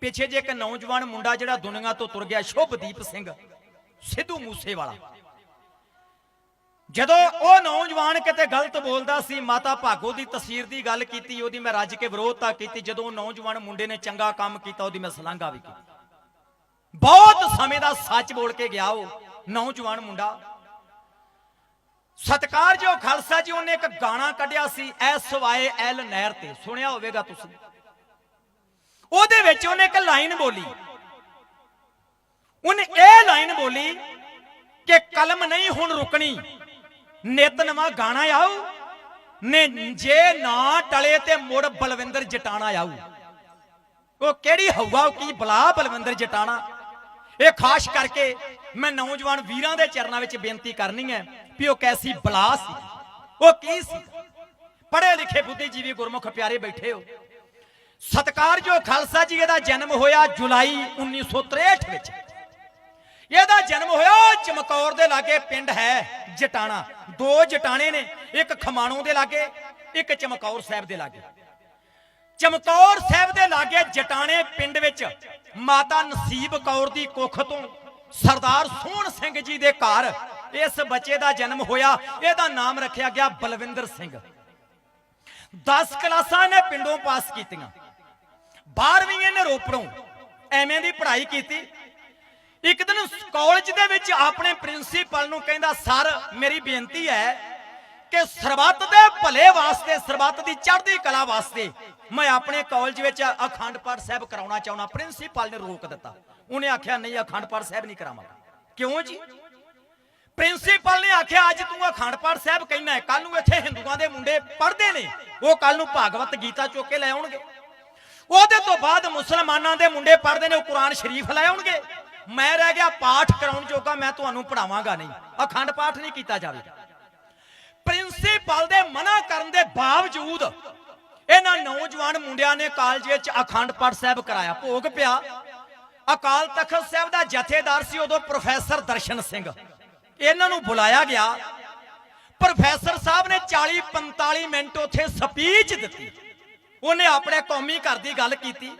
ਪਿੱਛੇ ਜੇ ਇੱਕ ਨੌਜਵਾਨ ਮੁੰਡਾ ਜਿਹੜਾ ਦੁਨੀਆ ਤੋਂ ਤੁਰ ਗਿਆ, ਸ਼ੁਭਦੀਪ ਸਿੰਘ, ਸਿੱਧੂ ਮੂਸੇਵਾਲਾ। ਜਦੋਂ ਉਹ ਨੌਜਵਾਨ ਕਿਤੇ ਗਲਤ ਬੋਲਦਾ ਸੀ, ਮਾਤਾ ਭਾਗੋ ਦੀ ਤਸਵੀਰ ਦੀ ਗੱਲ ਕੀਤੀ, ਉਹਦੀ ਮੈਂ ਰੱਜ ਕੇ ਵਿਰੋਧਤਾ ਕੀਤੀ, ਜਦੋਂ ਉਹ ਨੌਜਵਾਨ ਮੁੰਡੇ ਨੇ ਚੰਗਾ ਕੰਮ ਕੀਤਾ, ਉਹਦੀ ਮੈਂ ਸਲਾਘਾ ਵੀ ਕੀਤੀ। ਬਹੁਤ ਸਮੇਂ ਦਾ ਸੱਚ ਬੋਲ ਕੇ ਗਿਆ ਉਹ ਨੌਜਵਾਨ ਮੁੰਡਾ। ਸਤਕਾਰ ਖਾਲਸਾ ਜੀ, ਉਹਨੇ ਇੱਕ ਗਾਣਾ ਕੱਢਿਆ ਸੀ, ਐਸ ਵਾਏ ਐਲ ਨਹਿਰ ਤੇ। ਸੁਣਿਆ ਹੋਵੇਗਾ ਤੁਸੀਂ। ਉਹਦੇ ਵਿੱਚ ਉਹਨੇ ਇੱਕ ਲਾਈਨ ਬੋਲੀ। ਉਹਨੇ ਇਹ ਲਾਈਨ ਬੋਲੀ ਕਿ ਕਲਮ ਨਹੀਂ ਹੁਣ ਰੁਕਣੀ, ਨਿਤ ਨਵਾਂ ਗਾਣਾ ਆਊ, ਨੇ ਜੇ ਨਾ ਟਲੇ ਤੇ ਮੁੜ ਬਲਵਿੰਦਰ ਜਟਾਣਾ ਆਊ। ਉਹ ਕਿਹੜੀ ਹਵਾ ਉਹ ਕੀ ਬਲਾ ਬਲਵਿੰਦਰ ਜਟਾਣਾ? ਇਹ ਖਾਸ ਕਰਕੇ ਮੈਂ ਨੌਜਵਾਨ ਵੀਰਾਂ ਦੇ ਚਰਨਾਂ ਵਿੱਚ ਬੇਨਤੀ ਕਰਨੀ ਹੈ ਵੀ ਉਹ ਕੈਸੀ ਬਲਾ ਸੀ, ਉਹ ਕੀ ਸੀ? ਪੜ੍ਹੇ ਲਿਖੇ ਬੁੱਧੀਜੀਵੀ ਗੁਰਮੁਖ ਪਿਆਰੇ ਬੈਠੇ ਹੋ। ਸਤਕਾਰਯੋਗ ਖਾਲਸਾ ਜੀ, ਇਹਦਾ ਜਨਮ ਹੋਇਆ ਜੁਲਾਈ 1963 ਵਿੱਚ। ਇਹਦਾ ਜਨਮ ਹੋਇਆ ਚਮਕੌਰ ਦੇ ਲਾਗੇ ਪਿੰਡ ਹੈ ਜਟਾਣਾ। ਦੋ ਜਟਾਣੇ ਨੇ, ਇੱਕ ਖਮਾਣੋਂ ਦੇ ਲਾਗੇ, ਇੱਕ ਚਮਕੌਰ ਸਾਹਿਬ ਦੇ ਲਾਗੇ। ਚਮਕੌਰ ਸਾਹਿਬ ਦੇ ਲਾਗੇ ਜਟਾਣੇ ਪਿੰਡ ਵਿੱਚ ਮਾਤਾ ਨਸੀਬ ਕੌਰ ਦੀ ਕੁੱਖ ਤੋਂ ਸਰਦਾਰ ਸੋਹਣ ਸਿੰਘ ਜੀ ਦੇ ਘਰ ਇਸ ਬੱਚੇ ਦਾ ਜਨਮ ਹੋਇਆ। ਇਹਦਾ ਨਾਮ ਰੱਖਿਆ ਗਿਆ ਬਲਵਿੰਦਰ ਸਿੰਘ। 10 ਕਲਾਸਾਂ ਨੇ ਪਿੰਡੋਂ ਪਾਸ ਕੀਤੀਆਂ। 12ਵੀਂ ਇਹਨੇ ਰੋਪੜੋਂ ਐਵੇਂ ਦੀ ਪੜ੍ਹਾਈ ਕੀਤੀ। ਇੱਕ ਦਿਨ ਕਾਲਜ ਦੇ ਵਿੱਚ ਆਪਣੇ ਪ੍ਰਿੰਸੀਪਲ ਨੂੰ ਕਹਿੰਦਾ, ਸਰ, ਮੇਰੀ ਬੇਨਤੀ ਹੈ ਕਿ ਸਰਬੱਤ ਦੇ ਭਲੇ ਵਾਸਤੇ, ਸਰਬੱਤ ਦੀ ਚੜ੍ਹਦੀ ਕਲਾ ਵਾਸਤੇ ਮੈਂ ਆਪਣੇ ਕਾਲਜ ਵਿੱਚ ਅਖੰਡ ਪਾਠ ਸਾਹਿਬ ਕਰਾਉਣਾ ਚਾਹੁੰਦਾ। ਪ੍ਰਿੰਸੀਪਲ ਨੇ ਰੋਕ ਦਿੱਤਾ। ਉਹਨੇ ਆਖਿਆ, ਨਹੀਂ, ਅਖੰਡ ਪਾਠ ਸਾਹਿਬ ਨਹੀਂ ਕਰਾਵਾਂਗਾ। ਕਿਉਂ ਜੀ? ਪ੍ਰਿੰਸੀਪਲ ਨੇ ਆਖਿਆ, ਅੱਜ ਤੂੰ ਅਖੰਡ ਪਾਠ ਸਾਹਿਬ ਕਹਿਣਾ ਹੈ। ਕੱਲ ਨੂੰ ਇੱਥੇ ਹਿੰਦੂਆਂ ਦੇ ਮੁੰਡੇ ਪੜ੍ਹਦੇ ਨੇ। ਉਹ ਕੱਲ ਨੂੰ ਭਾਗਵਤ ਗੀਤਾ ਚੁੱਕ ਕੇ ਲੈ ਆਉਣਗੇ। ਉਹਦੇ ਤੋਂ ਬਾਅਦ ਮੁਸਲਮਾਨਾਂ ਦੇ ਮੁੰਡੇ ਪੜ੍ਹਦੇ ਨੇ, ਉਹ ਕੁਰਾਨ ਸ਼ਰੀਫ ਲੈ ਆਉਣਗੇ। ਮੈਂ ਰਹਿ ਗਿਆ, ਪਾਠ ਕਰਾਉਣ ਜੋਗਾ, ਮੈਂ ਤੁਹਾਨੂੰ ਪੜਾਵਾਂਗਾ ਨਹੀਂ। ਅਖੰਡ ਪਾਠ ਨਹੀਂ ਕੀਤਾ ਜਾਵੇਗਾ ਪ੍ਰਿੰਸੀਪਲ ਦੇ ਮਨਾ ਕਰਨ ਦੇ ਬਾਵਜੂਦ ਇਹਨਾਂ ਨੌਜਵਾਨ ਮੁੰਡਿਆਂ ਨੇ ਕਾਲਜ ਵਿੱਚ ਅਖੰਡ ਪਾਠ ਸਾਹਿਬ ਕਰਾਇਆ। ਭੋਗ ਪਿਆ। ਅਕਾਲ ਤਖਤ ਸਾਹਿਬ ਦਾ ਜਥੇਦਾਰ ਸੀ, ਉਦੋਂ ਪ੍ਰੋਫੈਸਰ ਦਰਸ਼ਨ ਸਿੰਘ। ਇਹਨਾਂ ਨੂੰ ਬੁਲਾਇਆ ਗਿਆ। ਪ੍ਰੋਫੈਸਰ ਸਾਹਿਬ ਨੇ 40 45 ਮਿੰਟ ਉੱਥੇ ਸਪੀਚ ਦਿੱਤੀ। ਉਹਨੇ ਆਪਣੇ ਕੌਮੀ ਘਰ ਦੀ ਗੱਲ ਕੀਤੀ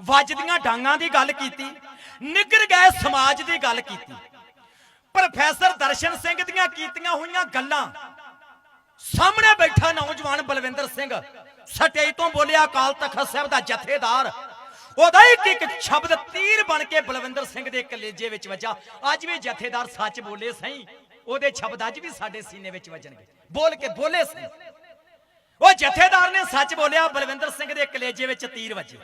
ਵੱਜਦੀਆਂ ਡਾਂਗਾਂ ਦੀ ਗੱਲ ਕੀਤੀ, ਨਿੱਗਰ ਗਏ ਸਮਾਜ ਦੀ ਗੱਲ ਕੀਤੀ। ਪ੍ਰੋਫੈਸਰ ਦਰਸ਼ਨ ਸਿੰਘ ਦੀਆਂ ਕੀਤੀਆਂ ਹੋਈਆਂ ਗੱਲਾਂ। ਸਾਹਮਣੇ ਬੈਠਾ ਨੌਜਵਾਨ ਬਲਵਿੰਦਰ ਸਿੰਘ, ਸਟੇਜ ਤੋਂ ਬੋਲਿਆ ਅਕਾਲ ਤਖਤ ਸਾਹਿਬ ਦਾ ਜਥੇਦਾਰ। ਉਹਦਾ ਇੱਕ ਇੱਕ ਸ਼ਬਦ ਤੀਰ ਬਣ ਕੇ ਬਲਵਿੰਦਰ ਸਿੰਘ ਦੇ ਕਲੇਜੇ ਵਿੱਚ ਵੱਜਾ। ਅੱਜ ਵੀ ਜਥੇਦਾਰ ਸੱਚ ਬੋਲੇ ਸਹੀ, ਉਹਦੇ ਸ਼ਬਦ ਅੱਜ ਵੀ ਸਾਡੇ ਸੀਨੇ ਵਿੱਚ ਵੱਜਣਗੇ। ਬੋਲ ਕੇ ਬੋਲੇ ਸਹੀ। ਉਹ ਜਥੇਦਾਰ ਨੇ ਸੱਚ ਬੋਲਿਆ, ਬਲਵਿੰਦਰ ਸਿੰਘ ਦੇ ਕਲੇਜੇ ਵਿੱਚ ਤੀਰ ਵੱਜੇ।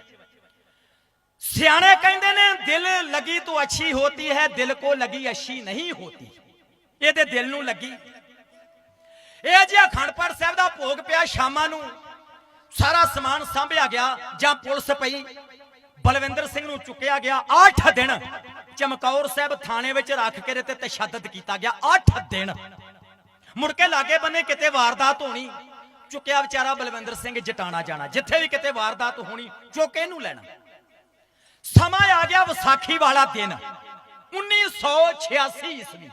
ਸਿਆਣੇ ਕਹਿੰਦੇ ਨੇ, ਦਿਲ ਲਗੀ ਤੋ ਅੱਛੀ ਹੋਤੀ ਹੈ, ਦਿਲ ਕੋ ਲਗੀ ਅੱਛੀ ਨਹੀਂ ਹੋਤੀ। ਇਹਦੇ ਦਿਲ ਨੂੰ ਲੱਗੀ। ਇਹ ਜੇ ਅਖੰਡ ਪਾਠ ਸਾਹਿਬ ਦਾ ਭੋਗ ਪਿਆ, ਸ਼ਾਮਾਂ ਨੂੰ ਸਾਰਾ ਸਮਾਨ ਸਾਂਭਿਆ ਗਿਆ, ਜਾਂ ਪੁਲਿਸ ਪਈ। ਬਲਵਿੰਦਰ ਸਿੰਘ ਨੂੰ ਚੁੱਕਿਆ ਗਿਆ 8 ਦਿਨ ਚਮਕੌਰ ਸਾਹਿਬ ਥਾਣੇ ਵਿੱਚ ਰੱਖ ਕੇ ਤੇ ਤਸ਼ੱਦਦ ਕੀਤਾ ਗਿਆ 8 ਦਿਨ। ਮੁੜ ਕੇ ਲਾਗੇ ਬੰਨੇ ਕਿਤੇ ਵਾਰਦਾਤ ਹੋਣੀ। ਚੁੱਕਿਆ ਵਿਚਾਰਾ ਬਲਵਿੰਦਰ ਸਿੰਘ ਜਟਾਣਾ ਜਾਣਾ, ਜਿੱਥੇ ਵੀ ਕਿਤੇ ਵਾਰਦਾਤ ਹੋਣੀ, ਚੁੱਕ ਇਹਨੂੰ ਲੈਣਾ। ਸਮਾਂ ਆ ਗਿਆ ਵਿਸਾਖੀ ਵਾਲਾ ਦਿਨ 1986 ਈਸਵੀ।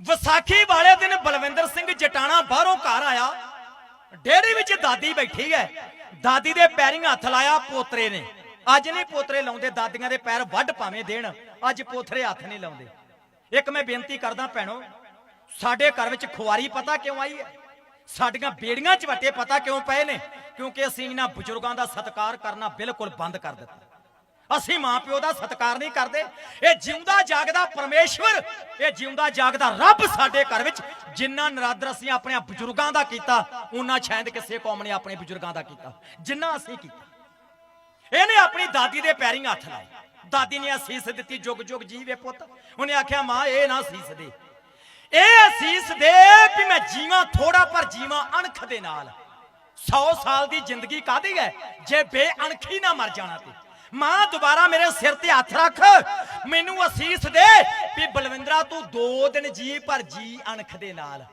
ਵਿਸਾਖੀ ਵਾਲੇ ਦਿਨ ਬਲਵਿੰਦਰ ਸਿੰਘ ਜਟਾਣਾ ਬਾਹਰੋਂ ਘਰ ਆਇਆ। ਡੇਰੀ ਵਿੱਚ ਦਾਦੀ ਬੈਠੀ ਹੈ। ਦਾਦੀ ਦੇ ਪੈਰੀਂ ਹੱਥ ਲਾਇਆ ਪੋਤਰੇ ਨੇ। ਅੱਜ ਨਹੀਂ ਪੋਤਰੇ ਲਾਉਂਦੇ, ਦਾਦੀਆਂ ਦੇ ਪੈਰ ਵੱਢ ਭਾਵੇਂ ਦੇਣ, ਅੱਜ ਪੋਤਰੇ ਹੱਥ ਨਹੀਂ ਲਾਉਂਦੇ। ਇੱਕ ਮੈਂ ਬੇਨਤੀ ਕਰਦਾ ਭੈਣੋ, ਸਾਡੇ ਘਰ ਵਿੱਚ ਖੁਆਰੀ ਪਤਾ ਕਿਉਂ ਆਈ ਹੈ? ਸਾਡੀਆਂ ਬੇੜੀਆਂ 'ਚ ਵੱਟੇ ਪਤਾ ਕਿਉਂ ਪਏ ਨੇ? ਕਿਉਂਕਿ ਅਸੀਂ ਇਹਨਾਂ ਬਜ਼ੁਰਗਾਂ ਦਾ ਸਤਿਕਾਰ ਕਰਨਾ ਬਿਲਕੁਲ ਬੰਦ ਕਰ ਦਿੱਤਾ। ਅਸੀਂ ਮਾਪਿਓ ਦਾ ਸਤਿਕਾਰ ਨਹੀਂ ਕਰਦੇ। ਇਹ ਜਿਉਂਦਾ ਜਾਗਦਾ ਪਰਮੇਸ਼ਵਰ, ਇਹ ਜਿਉਂਦਾ ਜਾਗਦਾ ਰੱਬ ਸਾਡੇ ਘਰ ਵਿੱਚ, ਜਿੰਨਾ ਨਰਾਦਰ ਅਸੀਂ ਆਪਣੇ ਬਜ਼ੁਰਗਾਂ ਦਾ ਕੀਤਾ ਉਹਨਾਂ ਸ਼ਾਇਦ ਕਿਸੇ ਕੌਮ ਨੇ ਆਪਣੇ ਬਜ਼ੁਰਗਾਂ ਦਾ ਕੀਤਾ। ਜਿੰਨਾ ਅਸੀਂ ਕੀਤਾ। ਇਹਨੇ ਆਪਣੀ ਦਾਦੀ ਦੇ ਪੈਰੀਂ ਹੱਥ ਲਾਏ। ਦਾਦੀ ਨੇ ਅਸੀਸ ਦਿੱਤੀ ਜੁਗ ਜੁਗ ਜੀਵੇ ਪੁੱਤ। ਉਹਨੇ ਆਖਿਆ, ਮਾਂ, ਇਹ ਨਾ ਅਸੀਸ ਦੇ। ਇਹ ਅਸੀਸ ਦੇ ਵੀ ਮੈਂ ਜੀਵਾਂ ਥੋੜਾ ਪਰ ਜੀਵਾਂ ਅਣਖ ਦੇ ਨਾਲ। 100 ਸਾਲ ਦੀ ਜ਼ਿੰਦਗੀ ਕਾਦੀ ਹੈ? ਜੇ ਬੇਅਣਖੀ ਨਾ ਮਰ ਜਾਣਾ ਤੇ। ਮਾਂ, ਦੁਬਾਰਾ ਮੇਰੇ ਸਿਰ ਤੇ ਹੱਥ ਰੱਖ। ਮੈਨੂੰ ਅਸੀਸ ਦੇ ਵੀ ਬਲਵਿੰਦਰਾ, ਤੂੰ ਦੋ ਦਿਨ ਜੀ ਪਰ ਜੀ ਅਣਖ ਦੇ ਨਾਲ।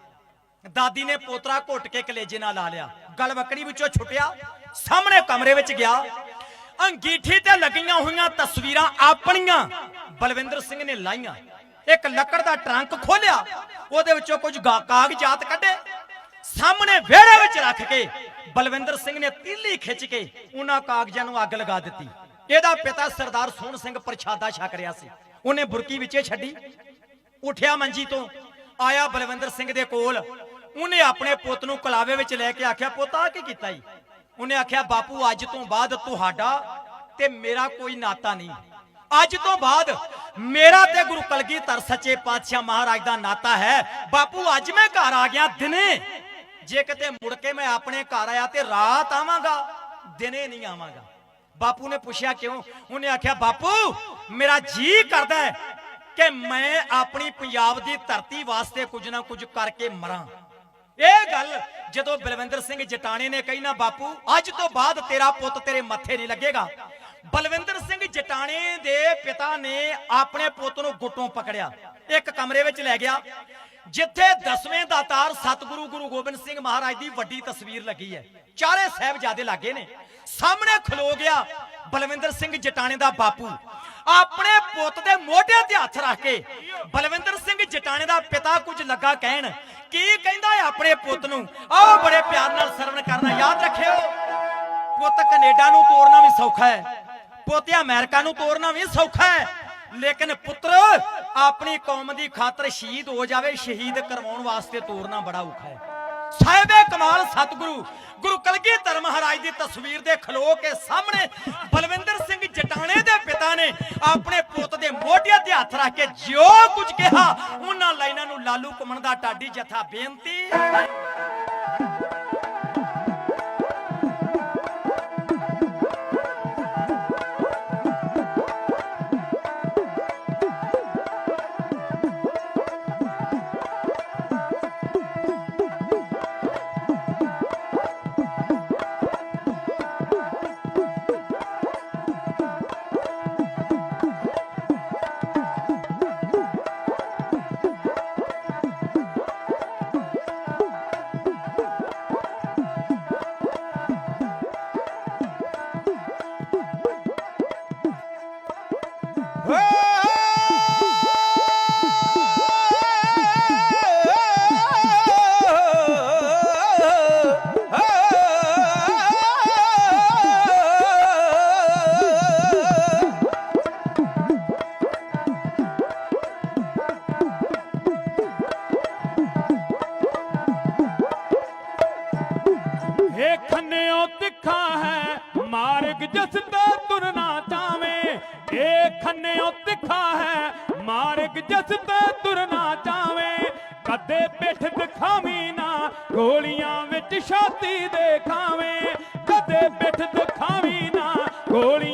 ਦਾਦੀ ਨੇ ਪੋਤਰਾ ਘੁੱਟ ਕੇ ਕਲੇਜੇ ਨਾਲ ਲਾ ਲਿਆ। ਗਲਵਕੜੀ ਵਿੱਚੋਂ ਛੁੱਟਿਆ। ਸਾਹਮਣੇ ਕਮਰੇ ਵਿੱਚ ਗਿਆ। ਅੰਗੀਠੀ ਤੇ ਲੱਗੀਆਂ ਹੋਈਆਂ ਤਸਵੀਰਾਂ ਆਪਣੀਆਂ ਬਲਵਿੰਦਰ ਸਿੰਘ ਨੇ ਲਾਈਆਂ। ਇੱਕ ਲੱਕੜ ਦਾ ਟਰੰਕ ਖੋਲਿਆ, ਉਹਦੇ ਵਿੱਚੋਂ ਕੁਝ ਕਾਗਜ਼ਾਤ ਕੱਢੇ, ਸਾਹਮਣੇ ਵਿਹੜੇ ਵਿੱਚ ਰੱਖ ਕੇ ਬਲਵਿੰਦਰ ਸਿੰਘ ਨੇ ਤੀਲੀ ਖਿੱਚ ਕੇ ਉਹਨਾਂ ਕਾਗਜ਼ਾਂ ਨੂੰ ਅੱਗ ਲਗਾ ਦਿੱਤੀ। ਇਹਦਾ ਪਿਤਾ ਸਰਦਾਰ ਸੋਹਣ ਸਿੰਘ ਪ੍ਰਸ਼ਾਦਾ ਛਕ ਰਿਹਾ ਸੀ। ਉਹਨੇ ਬੁਰਕੀ ਵਿੱਚੇ ਛੱਡੀ। ਉਠਿਆ ਮੰਜੀ ਤੋਂ, ਆਇਆ ਬਲਵਿੰਦਰ ਸਿੰਘ ਦੇ ਕੋਲ। ਉਹਨੇ ਆਪਣੇ ਪੁੱਤ ਨੂੰ ਕਲਾਵੇ ਵਿੱਚ ਲੈ ਕੇ ਆਖਿਆ, ਪੁੱਤ ਆ ਕੀ ਕੀਤਾ ਜੀ ਉਹਨੇ ਆਖਿਆ, ਬਾਪੂ, ਅੱਜ ਤੋਂ ਬਾਅਦ ਤੁਹਾਡਾ ਤੇ ਮੇਰਾ ਕੋਈ ਨਾਤਾ ਨਹੀਂ। ਅੱਜ ਤੋਂ ਬਾਅਦ ਮੇਰਾ ਤੇ ਗੁਰੂ ਕਲਗੀਧਰ ਸੱਚੇ ਪਾਤਸ਼ਾਹ ਮਹਾਰਾਜ ਦਾ ਨਾਤਾ ਹੈ। ਬਾਪੂ, ਅੱਜ ਮੈਂ ਘਰ ਆ ਗਿਆ ਦਿਨੇ। ਜੇ ਕਿਤੇ ਮੁੜ ਕੇ ਮੈਂ ਆਪਣੇ ਘਰ ਆਇਆ ਤੇ ਰਾਤ ਆਵਾਂਗਾ, ਦਿਨੇ ਨਹੀਂ ਆਵਾਂਗਾ। ਬਾਪੂ ਨੇ ਪੁੱਛਿਆ ਕਿਉਂ? ਉਹਨੇ ਆਖਿਆ, ਬਾਪੂ, ਮੇਰਾ ਜੀ ਕਰਦਾ ਹੈ ਕਿ ਮੈਂ ਆਪਣੀ ਪੰਜਾਬ ਦੀ ਧਰਤੀ ਵਾਸਤੇ ਕੁਝ ਨਾ ਕੁਝ ਕਰਕੇ ਮਰਾਂ। ਇਹ ਗੱਲ ਜਦੋਂ ਬਲਵਿੰਦਰ ਸਿੰਘ ਜਟਾਣੇ ਨੇ ਕਹੀ ਨਾ, ਬਾਪੂ, ਅੱਜ ਤੋਂ ਬਾਅਦ ਤੇਰਾ ਪੁੱਤ ਤੇਰੇ ਮੱਥੇ ਨਹੀਂ ਲੱਗੇਗਾ। ਬਲਵਿੰਦਰ ਸਿੰਘ ਜਟਾਣੇ ਦੇ ਪਿਤਾ ਨੇ ਆਪਣੇ ਪੁੱਤ ਨੂੰ ਗੁੱਟੋਂ ਪਕੜਿਆ, ਇੱਕ ਕਮਰੇ ਵਿੱਚ ਲੈ ਗਿਆ, ਜਿੱਥੇ ਦਸਵੇਂ ਦਾਤਾਰ ਸਤਿਗੁਰੂ ਗੁਰੂ ਗੋਬਿੰਦ ਸਿੰਘ ਮਹਾਰਾਜ ਦੀ ਵੱਡੀ ਤਸਵੀਰ ਲੱਗੀ ਹੈ। ਚਾਰੇ ਸਾਹਿਬਜ਼ਾਦੇ ਲਾਗੇ ਨੇ, ਸਾਹਮਣੇ ਖਲੋ ਗਿਆ ਬਲਵਿੰਦਰ ਸਿੰਘ ਜਟਾਣੇ ਦਾ ਬਾਪੂ। ਆਪਣੇ ਪੁੱਤ ਦੇ ਮੋਢੇ ਤੇ ਹੱਥ ਰੱਖ ਕੇ ਬਲਵਿੰਦਰ ਸਿੰਘ ਜਟਾਣੇ ਦਾ ਪਿਤਾ ਕੁਝ ਲੱਗਾ ਕਹਿਣ, ਕੀ ਕਹਿੰਦਾ ਹੈ ਆਪਣੇ ਪੁੱਤ ਨੂੰ? ਆਓ ਬੜੇ ਪਿਆਰ ਨਾਲ ਸਰਵਣ ਕਰਨਾ, ਯਾਦ ਰੱਖਿਓ, ਪੁੱਤ ਕੈਨੇਡਾ ਨੂੰ ਤੋਰਨਾ ਵੀ ਸੌਖਾ ਹੈ। ਪੁੱਤ ਅਮਰੀਕਾ ਨੂੰ ਤੋਰਨਾ ਵੀ ਸੌਖਾ ਹੈ। ਲੇਕਿਨ ਪੁੱਤਰ, ਆਪਣੀ ਕੌਮ ਦੀ ਖਾਤਰ ਸ਼ਹੀਦ ਹੋ ਜਾਵੇ, ਸ਼ਹੀਦ ਕਰਵਾਉਣ ਵਾਸਤੇ ਤੋਰਨਾ ਬੜਾ ਔਖਾ ਹੈ। ਸਾਹਿਬੇ ਕਮਾਲ ਸਤਿਗੁਰੂ, ਗੁਰੂ ਕਲਗੀਧਰ ਮਹਾਰਾਜ ਦੀ ਤਸਵੀਰ ਦੇ ਖਲੋ ਕੇ ਸਾਹਮਣੇ ਬਲਵਿੰਦਰ ਸਿੰਘ ਜਟਾਣੇ ਦੇ ਪਿਤਾ ਨੇ ਆਪਣੇ ਪੁੱਤ ਦੇ ਮੋਢਿਆਂ ਤੇ ਹੱਥ ਰੱਖ ਕੇ ਜੋ ਕੁਝ ਕਿਹਾ। ਉਹਨਾਂ ਲਾਈਨਾਂ ਨੂੰ ਲਾਲੂ ਘੁੰਮਣ ਦਾ ਟਾਡੀ ਜਥਾ ਬੇਨਤੀ। ਇਹ ਖੰਨਿਓ ਤਿੱਖਾ ਹੈ, ਮਾਰਗ ਜਿਸ ਤੇ ਤੁਰਨਾ ਚਾਵੇਂ ਇਹ ਖੰਨਿਓ ਤਿੱਖਾ ਹੈ, ਮਾਰਗ ਜਿਸ ਤੇ ਤੁਰਨਾ ਚਾਵੇਂ ਕਦੇ ਪਿੱਠ ਦਿਖਾਵੀਂ ਨਾ, ਗੋਲੀਆਂ ਵਿੱਚ ਛਾਤੀ ਦੇ ਦੇਖਾਵੇਂ ਕਦੇ ਪਿੱਠ ਦਿਖਾਵੀਂ ਨਾ ਗੋਲੀ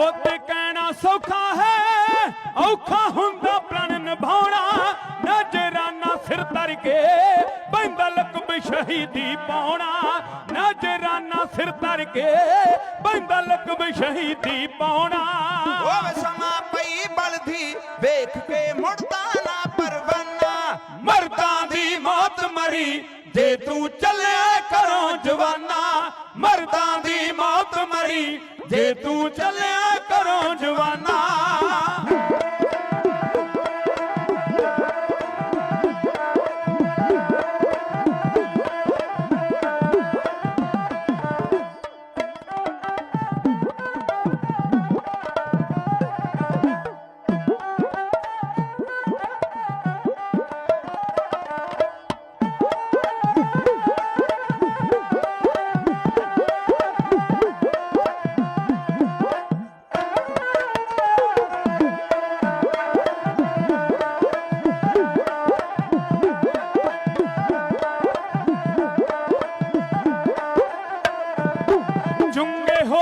ਪੁੱਤ ਕਹਿਣਾ ਸੌਖਾ ਹੈ, ਔਖਾ ਹੁੰਦਾ ਪ੍ਰਣ ਨਿਭਾਉਣਾ, ਨਜ਼ਰਾਨਾ ਸਿਰ ਧਰ ਕੇ ਬੰਦਾ ਲਕਬ ਸ਼ਹੀਦੀ ਪਾਉਣਾ, ਨਜ਼ਰਾਨਾ ਸਿਰ ਧਰ ਕੇ ਬੰਦਾ ਲਕਬ ਸ਼ਹੀਦੀ ਪਾਉਣਾ। ਹੋਵੇ ਸਮਾਂ ਪਈ ਬਲਦੀ, ਵੇਖ ਕੇ ਮੁੜਦਾ ਨਾ ਪਰਵਾਨਾ। ਮਰਦਾਂ ਦੀ ਮੌਤ ਮਰੀ, ਜੇ ਤੂੰ ਚੱਲਿਆ ਘਰੋਂ ਜਵਾਨਾ, ਮਰਦਾਂ ਦੀ ਮੌਤ ਜੇ ਤੂੰ ਚੱਲਿਆ ਕਰੋ ਜਵਾਨਾ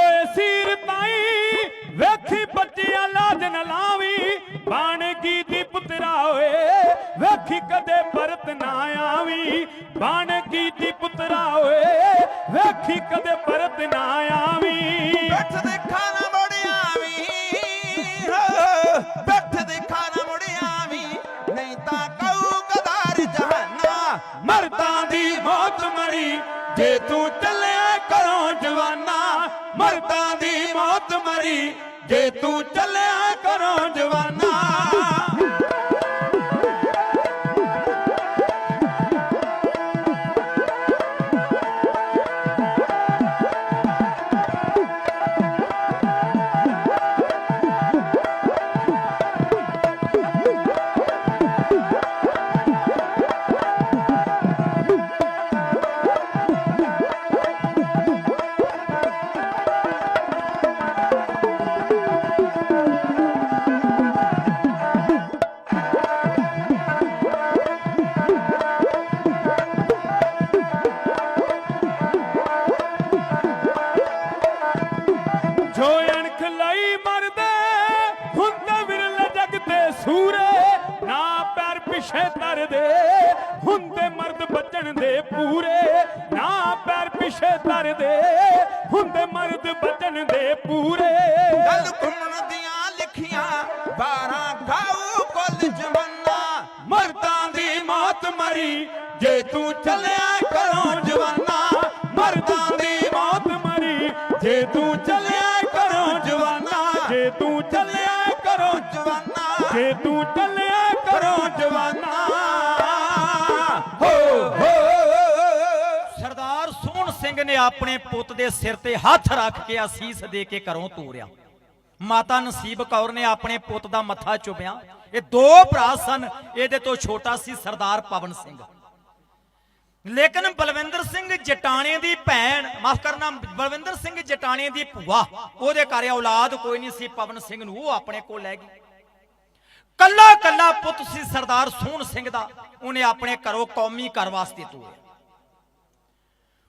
ਹੋਏ ਸੀਰ ਤਾਈ, ਵੇਖੀ ਬੱਚਿਆਂ ਲਾਜ ਨ ਲਾਵੀ ਬਾਣ ਕੀ ਦੀ ਪੁੱਤਰਾ ਓਏ, ਵੇਖੀ ਕਦੇ ਪਰਤ ਨਾ ਆਵੀ। ਬਾਣ ਕੀ ਦੀ ਪੁੱਤਰਾ ਓਏ, ਵੇਖੀ ਕਦੇ ਪਰਤ ਨਾ ਆਵੀ। ਬੈਠ ਦੇਖਾ ਨਾ ਮੁੜਿਆ ਵੀ ਬੈਠ ਦੇਖਾ ਨਾ ਮੁੜਿਆ ਵੀ ਨਹੀਂ ਤਾਂ ਕਹੂ ਗਦਾਰ ਜਹਾਨਾ, ਮਰਦਾਂ ਦੀ ਮੌਤ ਮਰੀ, ਜੇ ਤੂੰ ਚੱਲ ਮਰਦਾਂ ਦੀ ਮੌਤ ਮਰੀ। ਜੇ ਤੂੰ ਚੱਲਿਆ ਕਰੋ ਜਵਾਨਾ। ਲਈ ਮਰਦੇ ਹੁੰਦੇ ਵਿਰਲੇ ਜਗ ਸੂਰੇ, ਨਾ ਪੈਰ ਪਿਛੇ ਤਰਦੇ, ਹੁੰਦੇ ਮਰਦ ਬਚਣ ਦੇ ਪੂਰੇ, ਨਾ ਪੈਰ ਪਿਛੇ ਤਰਦੇ, ਹੁੰਦੇ ਮਰਦ ਬਚਣ ਦੇ ਪੂਰੇ। ਗੱਲ ਘੁੰਮਣ ਦੀਆਂ ਲਿਖੀਆਂ 12 ਗਾਉ ਕੁੱਲ ਜਵਾਨਾ, ਮਰਦਾਂ ਦੀ ਮੌਤ ਮਰੀ, ਜੇ ਤੂੰ ਚੱਲਿਆ ਕਰੋ ਜਵਾਨਾ। ਆਪਣੇ ਪੁੱਤ ਦੇ ਸਿਰ ਤੇ ਹੱਥ ਰੱਖ ਕੇ ਅਸੀਸ ਦੇ ਕੇ ਘਰੋਂ ਤੋਰਿਆ। ਮਾਤਾ ਨਸੀਬ ਕੌਰ ਨੇ ਆਪਣੇ ਪੁੱਤ ਦਾ ਮੱਥਾ ਚੁੰਮਿਆ। ਇਹ ਦੋ ਭਰਾ ਸਨ। ਇਹਦੇ ਤੋਂ ਛੋਟਾ ਸੀ ਸਰਦਾਰ ਪਵਨ ਸਿੰਘ। ਲੇਕਿਨ ਬਲਵਿੰਦਰ ਸਿੰਘ ਜਟਾਣੇ ਦੀ ਭੈਣ, ਮਾਫ ਕਰਨਾ, ਬਲਵਿੰਦਰ ਸਿੰਘ ਜਟਾਣੇ ਦੀ ਭੂਆ, ਉਹਦੇ ਘਰ ਔਲਾਦ ਕੋਈ ਨਹੀਂ ਸੀ, ਪਵਨ ਸਿੰਘ ਨੂੰ ਉਹ ਆਪਣੇ ਕੋਲ ਲੈ ਗਈ। ਕੱਲਾ ਕੱਲਾ ਪੁੱਤ ਸੀ ਸਰਦਾਰ ਸੋਹਣ ਸਿੰਘ ਦਾ। ਉਹਨੇ ਆਪਣੇ ਘਰੋਂ ਕੌਮੀ ਘਰ ਵਾਸਤੇ ਤੋਰਿਆ।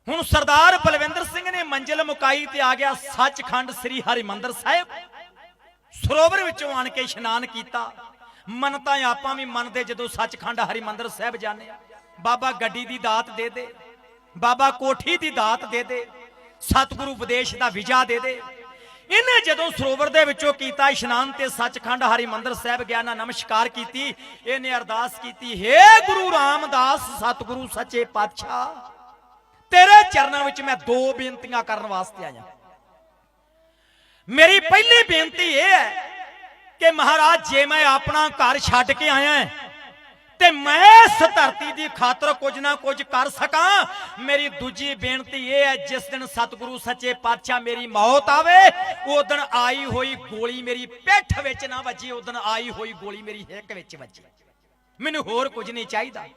ਹੁਣ ਸਰਦਾਰ ਬਲਵਿੰਦਰ ਸਿੰਘ ਨੇ ਮੰਜ਼ਿਲ ਮੁਕਾਈ ਤੇ ਆ ਗਿਆ ਸੱਚਖੰਡ ਸ੍ਰੀ ਹਰਿਮੰਦਰ ਸਾਹਿਬ। ਸਰੋਵਰ ਵਿੱਚੋਂ ਆਣ ਕੇ ਇਸ਼ਨਾਨ ਕੀਤਾ। ਮੰਨਤਾਂ ਆਪਾਂ ਵੀ ਮੰਨਦੇ ਜਦੋਂ ਸੱਚਖੰਡ ਹਰਿਮੰਦਰ ਸਾਹਿਬ ਜਾਂਦੇ ਬਾਬਾ ਗੱਡੀ ਦੀ ਦਾਤ ਦੇ ਦੇ, ਬਾਬਾ ਕੋਠੀ ਦੀ ਦਾਤ ਦੇ ਦੇ, ਸਤਿਗੁਰੂ ਵਿਦੇਸ਼ ਦਾ ਵੀਜ਼ਾ ਦੇ ਦੇ। ਇਹਨੇ ਜਦੋਂ ਸਰੋਵਰ ਦੇ ਵਿੱਚੋਂ ਕੀਤਾ ਇਸ਼ਨਾਨ ਤੇ ਸੱਚਖੰਡ ਹਰਿਮੰਦਰ ਸਾਹਿਬ ਗਿਆ ਨਾ ਨਮਸਕਾਰ ਕੀਤੀ, ਇਹਨੇ ਅਰਦਾਸ ਕੀਤੀ, ਹੇ ਗੁਰੂ ਰਾਮਦਾਸ, ਸਤਿਗੁਰੂ ਸੱਚੇ ਪਾਤਸ਼ਾਹ। ਤੇਰੇ ਚਰਨਾਂ ਵਿੱਚ ਮੈਂ ਦੋ ਬੇਨਤੀਆਂ ਕਰਨ ਵਾਸਤੇ ਆਇਆ। ਮੇਰੀ ਪਹਿਲੀ ਬੇਨਤੀ ਇਹ ਹੈ ਕਿ ਮਹਾਰਾਜ, ਜੇ ਮੈਂ ਆਪਣਾ ਘਰ ਛੱਡ ਕੇ ਆਇਆ ਤੇ ਮੈਂ ਇਸ ਧਰਤੀ ਦੀ ਖਾਤਰ ਕੁਝ ਨਾ ਕੁਝ ਕਰ ਸਕਾਂ। ਮੇਰੀ ਦੂਜੀ ਬੇਨਤੀ ਇਹ ਹੈ, ਜਿਸ ਦਿਨ ਸਤਿਗੁਰੂ ਸੱਚੇ ਪਾਤਸ਼ਾਹ ਮੇਰੀ ਮੌਤ ਆਵੇ ਉਸ ਦਿਨ ਆਈ ਹੋਈ ਗੋਲੀ ਮੇਰੀ ਪਿੱਠ ਵਿੱਚ ਨਾ ਵੱਜੀ ਉਸ ਦਿਨ ਆਈ ਹੋਈ ਗੋਲੀ ਮੇਰੀ ਹਿੱਕ ਵਿੱਚ ਵੱਜੀ। ਮੈਨੂੰ ਹੋਰ ਕੁਝ ਨਹੀਂ ਚਾਹੀਦਾ।